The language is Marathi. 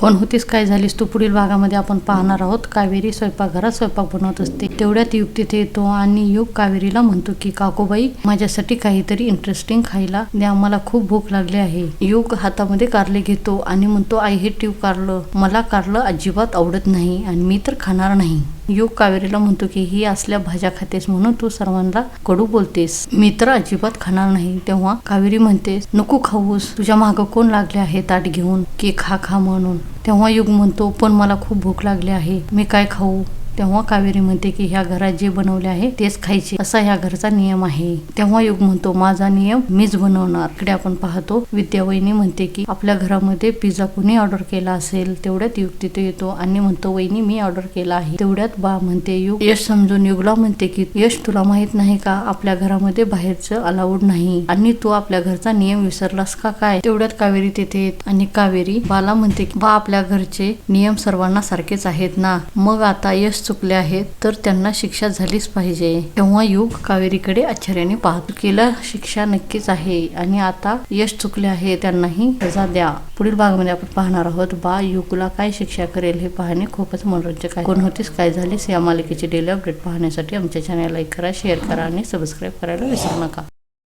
कोण होतीस काय झालीस तू पुढील भागामध्ये आपण पाहणार आहोत. कावेरी स्वयंपाकघरात स्वयंपाक बनवत असते. तेवढ्यात युग तिथे येतो आणि युग कावेरीला म्हणतो की काकोबाई माझ्यासाठी काहीतरी इंटरेस्टिंग खायला द्या. मला खूप भूक लागली आहे. युग हातामध्ये कारले घेतो आणि म्हणतो आय हे ट्यूब कारलं. मला कारलं अजिबात आवडत नाही आणि मी तर खाणार नाही. युग कावेरीला म्हणतो की ही असल्या भाज्या खातेस म्हणून तू सर्वांना कडू बोलतेस. मी तर अजिबात खाणार नाही. तेव्हा कावेरी म्हणते नको खाऊस. तुझ्या मागं कोण लागले आहे ताट घेऊन? की खा खा म्हणून. तेव्हा युग म्हणतो पण मला खूप भूक लागली आहे. मी काय खाऊ? तेव्हा कावेरी म्हणते की ह्या घरात जे बनवले आहे तेच खायचे. असा ह्या घरचा नियम आहे. तेव्हा युग म्हणतो माझा नियम मीच बनवणार. इकडे आपण पाहतो विद्यावहिनी म्हणते की आपल्या घरामध्ये पिझ्झा कुणी ऑर्डर केला असेल तेवढ्यात युग तिथे येतो. आणि म्हणतो वहिनी मी ऑर्डर केला आहे. तेवढ्यात बा म्हणते युग. यश समजून युगला म्हणते की यश तुला माहीत नाही का? आपल्या घरामध्ये बाहेरचं अलाउड नाही. आणि तू आपल्या घरचा नियम विसरलास का काय? तेवढ्यात कावेरी तिथे येत आणि कावेरी बाला म्हणते की बा आपल्या घरचे नियम सर्वांना सारखेच आहेत ना. मग आता यश चुकले आहेत तर त्यांना शिक्षा झालीच पाहिजे. तेव्हा युग कावेरीकडे आश्चर्याने पाहतो केला शिक्षा नक्कीच आहे आणि आता यश चुकले आहे त्यांनाही सजा द्या. पुढील भागामध्ये आपण पाहणार आहोत बा युगला काय शिक्षा करेल हे पाहणे खूपच मनोरंजक आहे. कोण होतीस काय झालीस या मालिकेचे डेली अपडेट पाहण्यासाठी आमच्या चॅनल लाईक करा शेअर करा आणि सबस्क्राईब करायला विसरू नका.